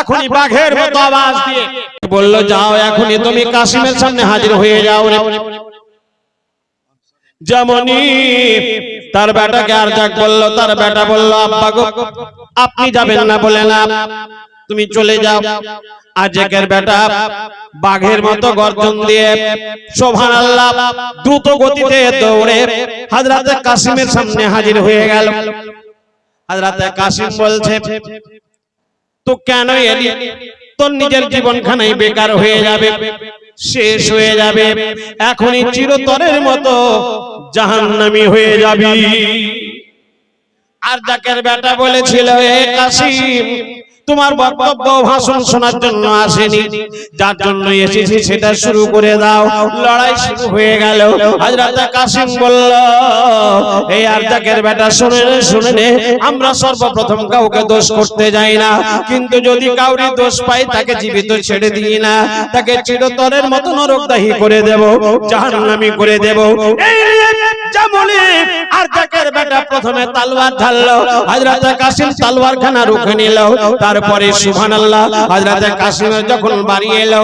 এখনই বাঘের মতো আওয়াজ দিয়ে বলল, যাও এখনই, তুমি কাশিমের সামনে হাজির হয়ে যাও যেমনই তার বেটাকে আর যাক বলল, তার বেটা বলল, আব্বা গো, আপনি যাবেন না বলে না, তুমি চলে যাও। আজকের বেটা বাঘের মতো গর্জন দিয়ে সোভান আল্লাহ দ্রুত গতিতে দৌড়ে হাজরাতে কাসিমের সামনে হাজির হয়ে গেল। হাজরাতে কাসিম বলছে তো কেন এলি? তোর নিজের জীবনখানাই বেকার হয়ে যাবে, শেষ হয়ে যাবে, এখনই চিরতরের মতো জাহান্নামি হয়ে যাবি। আর জাকের বেটা বলেছিল, এ কাসিম তোমার বক্তব্য ভাষণ শোনার জন্য আসেনি। যার জন্য এসেছি সেটা শুরু করে দাও। লড়াই শুরু হয়ে গেল। হাজরাতে কাসিম বলল, এই আর জাকের বেটা, শুনে শুনে আমরা সর্বপ্রথম কাউকে দোষ করতে যাই না। কিন্তু যদি কাউরি দোষ পাই, তাকে জীবিত ছেড়ে দিই না। তাকে চিরতরের মতো নরকদাহী করে দেব, জাহান্নামী করে দেব। এই যেমনই আরজাকের বেটা প্রথমে তালওয়ার ঢাললো। হযরত কাসিম তালওয়ার খানা রুখে নিল। তারপরে সুবহানাল্লাহ হযরত কাসিমের যখন বাড়ি এলো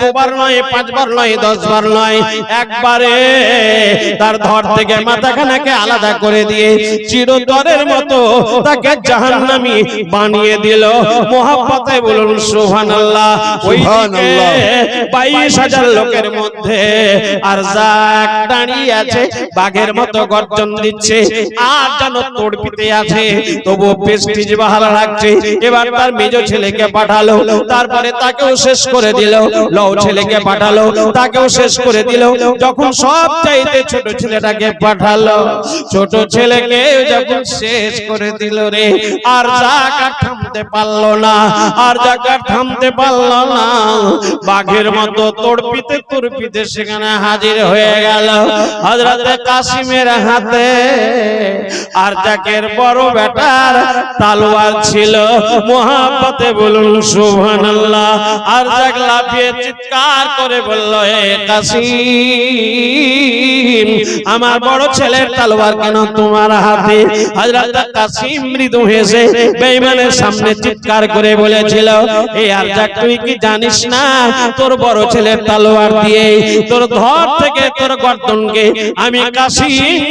দুবার নয় পাঁচবার নয় দশবার নয় একবারে তার ধর থেকে মাথাখানাকে আলাদা করে দিয়ে চিরতরের মতো তাকে জাহান্নামী বানিয়ে দিল। মোহাব্বতে বলুন সুবহানাল্লাহ ওইদিকে সুবহানাল্লাহ। বাইশ হাজার লোকের মধ্যে আর যাক দাঁড়িয়ে আছে বাঘের মতো গর্জন দিচ্ছে আর যেন তড়পিতে আছে তবু প্রেস্টিজ বাহাল রাখছে। এবার তার মেজ ছেলেকে পাঠালো, তারপরে তাকেও শেষ করে দিল। লও ছেলেকে পাঠালো, তাকেও শেষ করে দিল। যখন সব চাইতে ছোট ছেলেটাকে পাঠালো, ছোট ছেলেকে যখন শেষ করে দিল রে, আর যাক আর থামতে পারল না, আর যাক আর থামতে পারল না, বাঘের মতো তড়পিতে তড়পিতে সেখানে হাজির হয়ে গেল হযরতে কাসিমের হাতে। আর জাকের বড় বেটার তালোয়ার ছিল মোহাব্বতে বলুন সুবহানাল্লাহ। আর জাক লাফিয়ে চিৎকার করে বলল এ কাসিম আমার বড় ছেলের তালোয়ার কেন তোমার হাতে? হযরত কাসিম মৃদু হেসে বেঈমানের সামনে চিৎকার করে বলেছিল এই আর যাক তুই কি জানিস না তোর বড় ছেলের তালোয়ার দিয়ে তোর ধর থেকে তোর গর্দনকে আমি কাসিম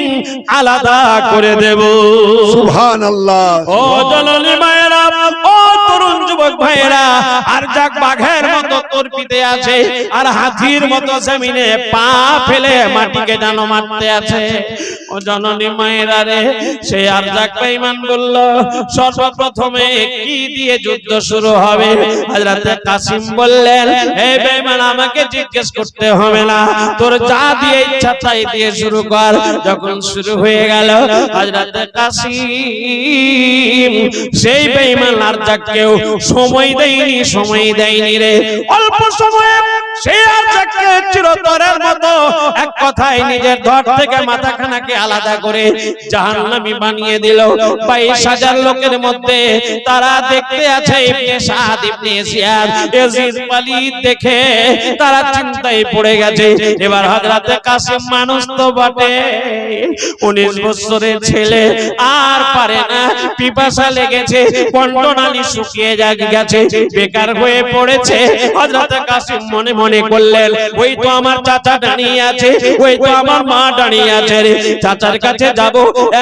আলাদা করে দেব। সুবহানাল্লাহ। ও মায়েরা ও যুবক ভাইয়েরা, আর যাক বাঘের মতো তর্পিতে আছে, আর হাতির মতো জমিনে পা ফেলে মাটিকে জানো মারতে আছে। জননী মায়েরা রে, সে আর যাক বেঈমান বলল, সর্বপ্রথমে কি দিয়ে যুদ্ধ শুরু হবে? হযরতে কাসিম বললেন এই বেঈমান, আমাকে জিজ্ঞেস করতে হবে না, তোর যা দিয়ে ইচ্ছা তাই দিয়ে শুরু কর। যখন শুরু হয়ে গেল, হযরতে কাসিম, সেই বেঈমান যাকেও সময় দেয়নি সময় দেয়নি রে। অল্প সময়ে সেই আর যাকে চিরতরের মতো এক কথায় নিজের ধর থেকে মাথাখানাকে আলাদা করে জাহান্নামী বানিয়ে দিল। বাইশ হাজার লোকের মধ্যে তারা দেখতে আছে দেখে তারা চিন্তায় পড়ে গেছে। এবার হযরতে কাসিম মানুষ তো বটে। 19 বছরের ছেলে আর পারে না। পিপাসা লেগেছে কণ্ঠনালী শুকিয়ে গেছে, বেকার হয়ে পড়েছে। হযরতে কাসিম মনে মনে করলেন, ওই তো আমার চাচা দাঁড়িয়ে আছে, ওই তো আমার মা দাঁড়িয়ে আছে রে। চাচার কাছে যাব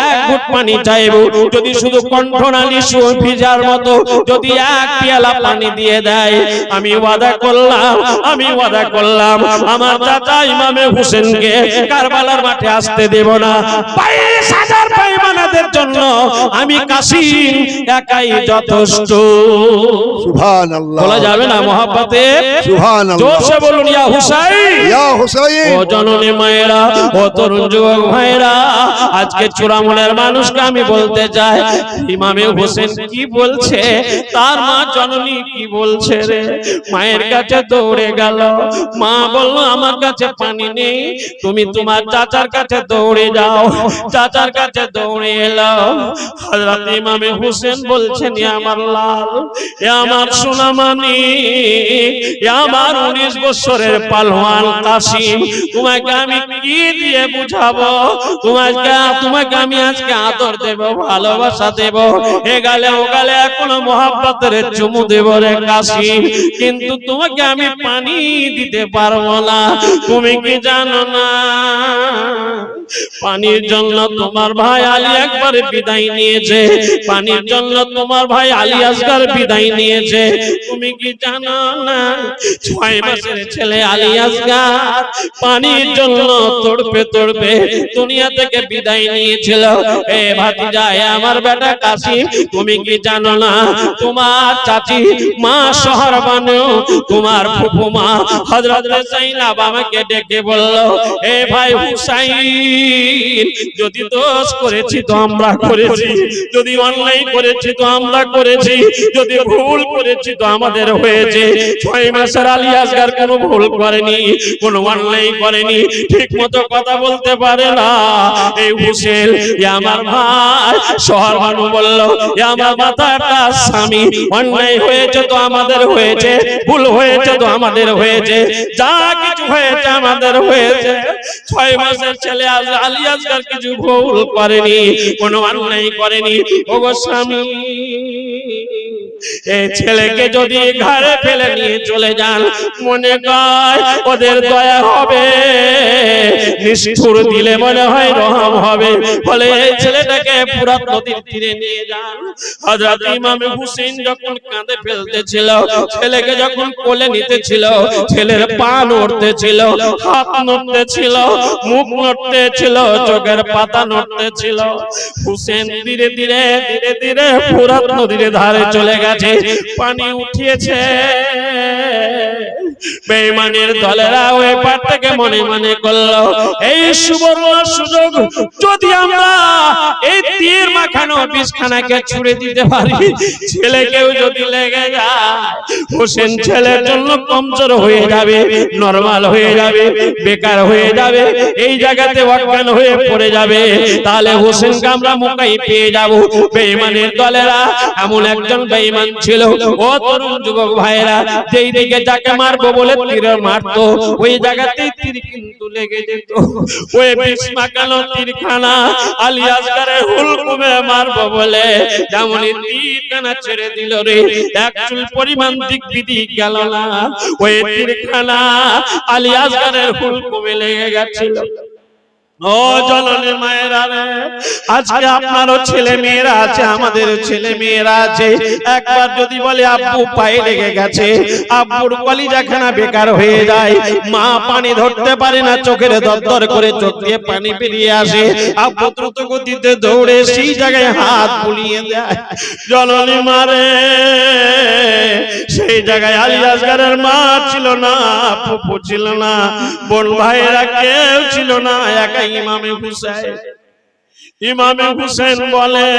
এক ঘুট পানি চাইব যদি শুধু কণ্ঠনালী ভিজার মতো যদি এক পেয়ালা পানি দিয়ে দেয় আমি ওয়াদা করলাম আমি ওয়াদা করলাম আমার চাচা ইমামে হোসেনকে কারবালার মাঠে আসতে দেব না। বাইশ হাজার বেঈমানাদের জন্য আমি কাসিম একাই যথেষ্ট। সুবহানাল্লাহ। বলা যাবে না মহাব্বতে? সুবহানাল্লাহ। জোরসে বলুন ইয়া হুসাইন। ইয়া হুসাইন। ও জননী মায়েরা ও তরুণ যুবক ভাইরা আজকে চূড়ামনের মানুষকে আমি বলতে চাই, ইমামে হোসেন কি বলছে? তার মা জননী কি বলছে রে? মায়ের কাছে দৌড়ে গেল। মা বলল, আমার কাছে পানি নেই, তুমি তোমার চাচার কাছে দৌড়ে যাও। চাচার কাছে দৌড়ে এলো। হযরত ইমামে হোসেন বলছেন, "এ আমার লাল, এ আমার সোনামানি, এ আমার উনিশ বছরের পালওয়ান কাসিম তোমাকে আমি কি দিয়ে বুঝাবো? তোমাকে তোমাকে আমি আজকে আদর দেব ভালোবাসা দেব। এ গালে ও গালে এখনও মহাব্বতের চুমু দেব রে কাসিম কিন্তু তোমাকে আমি পানি দিতে পারব না। তুমি কি জানো না? পানির জন্য তোমার ভাই আলী একবার বিদায় নিয়েছে। পানির জন্য তোমার ভাই আলী আসগার বিদায় নিয়েছে। তুমি কি জানো না? ছয় মাসের ছেলে আলী আসগার পানির জন্য তড়পে তড়পে দুনিয়া থেকে বিদায় নিয়েছিল। এ ভাতিজা, এ আমার বেটা কাশিম তুমি কি জানো না? তোমার চাচি মা শহর বানো তোমার ফুফু মা হযরত জাইনাব আমাকে ডেকে বলল, এ ভাই হুসাইন, যদি দোষ করেছি তো আমরা করেছি, যদি অন্যায় করেছি তো আমরা করেছি, যদি ভুল করেছি তো আমাদের হয়েছে। ছয় মাসের আলী আসগার কোনো ভুল করেনি, কোনো অন্যায় করেনি ঠিক মতো কথা বলতে পারে না। এই হুসেন, এ আমার ভাই শহর মানু বলল আমার মাথাটা স্বামী। অন্যায় হয়েছে তো আমাদের হয়েছে, ভুল হয়েছে তো আমাদের হয়েছে, যা কিছু হয়েছে আমাদের হয়েছে। ছয় মাসের ছেলে আজ আলী আসগার কিছু ভুল করেনি, কোনো অন্যায় করেনি। ও স্বামী। এই ছেলেকে যদি ঘরে ফেলে নিয়ে চলে যান মনে কয় ওদের দয়া হবে। নিষ্ঠুর দিলে মনে হয় রহম হবে। বলে এই ছেলেটাকে পুরাত নদীর তীরে নিয়ে যান। হযরত ইমাম হুসেন যখন কাঁধে ফেলতেছিল ছেলেকে যখন কোলে নিতেছিল ছেলের পা নড়তেছিল হাত নড়তেছিল মুখ নড়তেছিল চোখের পাতা নড়তেছিল। হুসেন ধীরে ধীরে ধীরে ধীরে ফুরাত নদীর ধারে চলে গেছে পানি উঠিয়েছে। বেঈমানের দলেরা ওই পার থেকে মনে মনে করল, এই সুবর্ণ সুযোগ যদি আমরা এই তীর মাখানো ছুড়ে দিতে পারি যদি লেগে যায়, হোসেন ছেলের জন্য কমজোর হয়ে যাবে হয়ে যাবে, বেকার হয়ে যাবে, এই জায়গাতে অজ্ঞান হয়ে পড়ে যাবে, তাহলে হোসেনকে আমরা মোকাই পেয়ে যাব। দলেরা, এমন একজন বেঈমান ছিল, ও তরুণ যুবক ভাইরা যেই দিকে যাকে মারবো বলে তীর মারতো। ওই জায়গাতেই তীর কিন্তু লেগে যেত। ওই বিষ্মা মাখানো তীরখানা আলী আসগারের হুলকুমে মারবো বলে। যেমনই তীরখানা ছেড়ে দিল রে। এক চুল পরিমাণ দিক বিধি গেল না। ওই তীরখানা আলী আসগারের হুলকুমে লেগে গেছিল। ও জননী মায়েরা রে আজকে আপনারও ছেলে মেয়েরা আছে আমাদের ছেলে মেয়েরা আছে। একবার যদি বলে আব্বু পায়ে লেগে গেছে আব্বুর কলিজাখানা বেকার হয়ে যায়। মা পানি ধরতে পারে না চোখের দরদর করে চোখ দিয়ে পানি বেরিয়ে আসে। আব্বু দ্রুত গতিতে দৌড়ে সেই জায়গায় হাত বুলিয়ে দেয়। জননী মারে সেই জায়গায় আলী আসগারের মা ছিল না ফুফু ছিল না বোন ভাইরা কেউ ছিল না একা ইমামে হুসেন ইমামে হুসেন বলে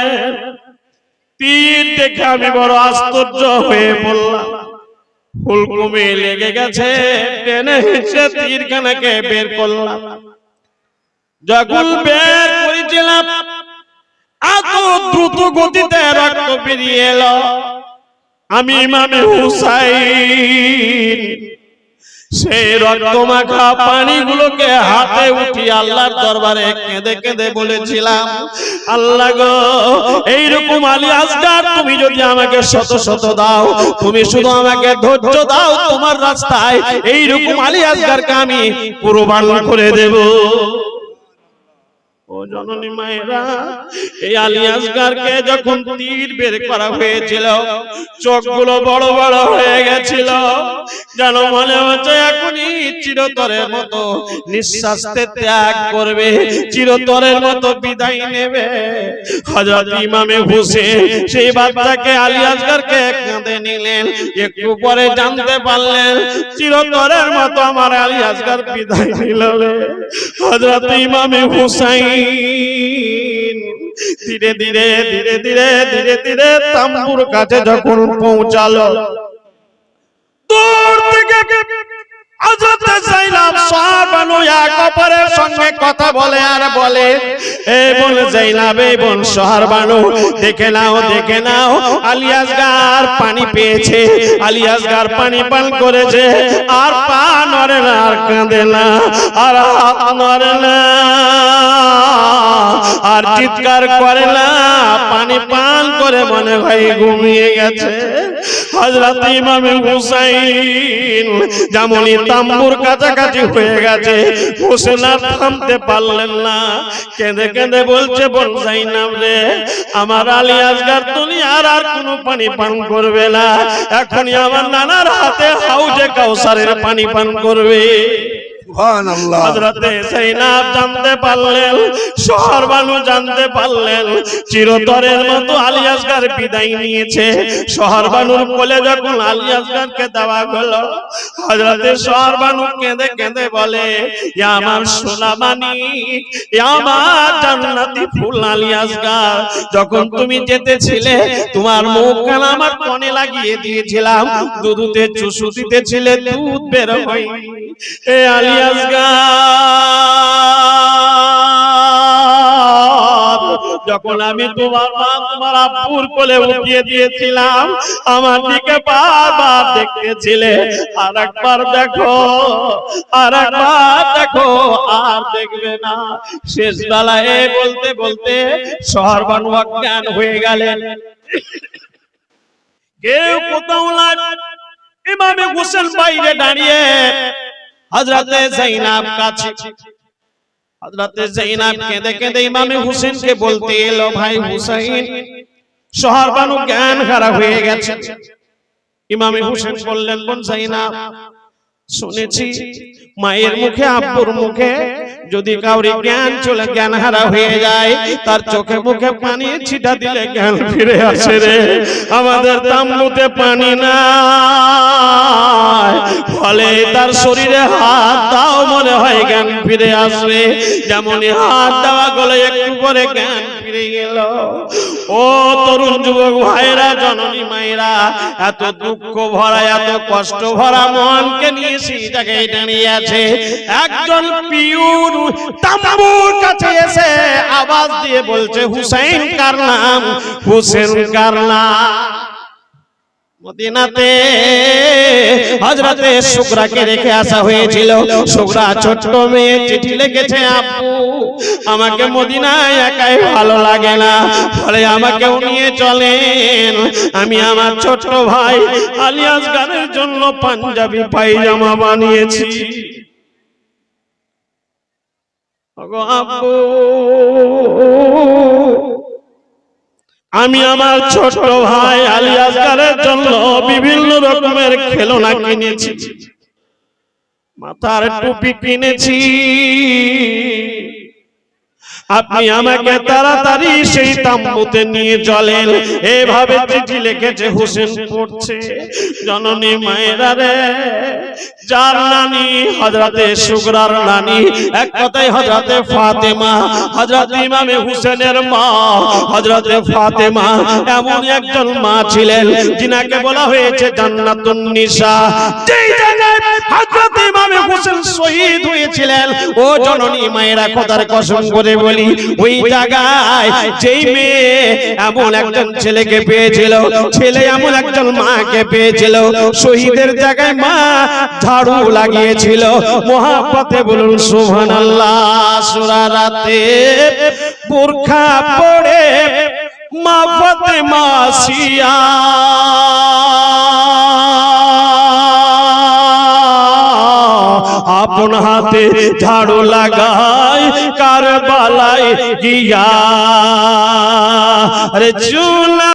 তীর দেখে আমি বড় আশ্চর্য হয়ে বললাম ফুলকুমে লেগে গেছে, টেনে হেসে তীরখানাকে বের করলাম। যখন বের করেছিলাম এত দ্রুত গতিতে রক্ত বেরিয়ে এলো। আমি ইমামে হুসাইন সেই রক্তমাখা পানিগুলোকে হাতে উঠি আল্লাহর দরবারে কেঁদে কেঁদে বলেছিলাম, আল্লাহ গো, এইরকম আলী আসগার তুমি যদি আমাকে শত শত দাও, তুমি শুধু আমাকে ধৈর্য দাও, তোমার রাস্তায় এইরকম আলী আসগারকে আমি কুরবান করে দেব। জননী মায়েরা এই আলী আসগারকে যখন তীর বের করা হয়েছিল চোখগুলো বড় বড় হয়ে গেছিল। যেন মনে হচ্ছে এখনই চিরতরের মতো নিঃশ্বাসতে ত্যাগ করবে চিরতরের মতো বিদায় নেবে। হযরত ইমামে হুসেন সেই বাচ্চাকে আলী আসগারকে কাঁধে নিলেন একটু পরে জানতে পারলেন চিরতরের মতো আমার আলী আসগার বিদায় নিল হযরত ইমামে হুসাইন ধীরে ধীরে ধীরে ধীরে ধীরে ধীরে তাম্বুর কাছে যখন পৌঁছালো দূর থেকে হযরত পানি পেয়েছে আলিয়াসগার পানি পান করেছে, আর পা না, আর কাঁদে না, আর হাত না, আর চিৎকার করে না, পানি পান করে মনে হয় ঘুমিয়ে গেছে। হযরত ইমামে হুসাইন যেমনই তাম্বুর কাছাকাছি হয়ে গেছে হোসেন আর থামতে পারলেন না। কেঁদে কেঁদে বলছে বল জাইনাব রে, আমার আলী তুমি আর আর কোনো পানি পান করবে না। এখনই আমার নানার হাতে হাউজে কাউসারের পানি পান করবে। যখন আলী আসগারকে দেওয়া তুমি যেতেছিলে, তোমার মুখ কান আমার কনে লাগিয়ে দিয়েছিলাম, দুধুতে চুষু দিতেছিলে, দুধ বের হয় এ যখন আমি তোমার মা, তোমার আব্বুর কোলে উঠিয়ে দিয়েছিলাম, আমার দিকে বারবার দেখতেছিলে। আর একবার দেখো আর একবার দেখো, আর দেখবে না। শেষ বেলায় বলতে বলতে শহর বানু অজ্ঞান হয়ে গেলেন। কেউ কোথাও ইমামে হোসেন বাইরে দাঁড়িয়ে হযরতে জাইনাব কাছে। হযরতে জাইনাব কেঁদে কেঁদে ইমামে হোসেনকে বলতে এলো ভাই হুসাইন শহর বানু জ্ঞান হারা হয়ে গেছে। ইমামে হোসেন বললেন বোন জাইনাব শুনেছি মায়ের মুখে আব্বুর মুখে যদি কাউরি জ্ঞান চলে জ্ঞান হারা হয়ে যায় তার চোখে মুখে পানি ছিটা দিলে জ্ঞান ফিরে আসে রে। আমাদের তাম্বুতে পানি নাই। ফিরে আসবে। যেমনই হাত দেওয়া গলে, একটু পরে জ্ঞান ফিরে গেল। ও তরুণ যুবক ভাইরা, জননী মায়েরা, এত দুঃখ ভরা, এত কষ্ট ভরা মনকে নিয়ে সেই জায়গায় দাঁড়িয়ে আছে একজন পিউর তাম্বুর কাছে এসে আওয়াজ দিয়ে বলছে, হুসাইন কার নাম? হুসেন কার নাম? মদিনাতে হযরতে শুকরাকে রেখে আসা হয়েছিল। শুকরা ছোট্ট মেয়ে চিঠি লিখেছে আব্বু আমাকে মদিনায় একাই ভালো লাগে না। ফলে আমাকেও নিয়ে চলেন। আমি আমার ছোট্ট ভাই আলিয়াস গানের জন্য পাঞ্জাবি পায়জামা বানিয়েছি। ওগো আমি আমার ছোট ভাই আলী আসগারের জন্য বিভিন্ন রকমের খেলনা কিনেছি। মাথার টুপি কিনেছি। আপনি আমাকে তাড়াতাড়ি সেই তাম্বুতে নিয়ে চলেন। এভাবে চিঠি লিখেছে হোসেন পড়ছে। জননী মায়েরা রে যার নানি হযরতে শুকরার নানি এক কথায় হযরতে ফাতেমা হযরত ইমামে হুসেনের মা হযরতে ফাতেমা এমন একজন মা ছিলেন যিনাকে বলা হয়েছে জান্নাতুন নিসা। যেই জায়গায় হযরত ইমামে হুসেন শহীদ হয়েছিলেন ও জননী মায়েরা কথার কসম করে বলি ওই জায়গায় যেই মেয়ে এমন একজন ছেলেকে পেয়েছিল, ছেলে এমন একজন মাকে পেয়েছিল, শহীদের জায়গায় মা ঝাড়ু লাগিয়েছিল। মহাপতে বলুন সুবহান আল্লাহ সুরা রাতে বোরখা পড়ে মা ফাতেমা সিয়া আপন হাতে ঝাড়ু লাগাই কার বালাই গিয়া। রে চুলা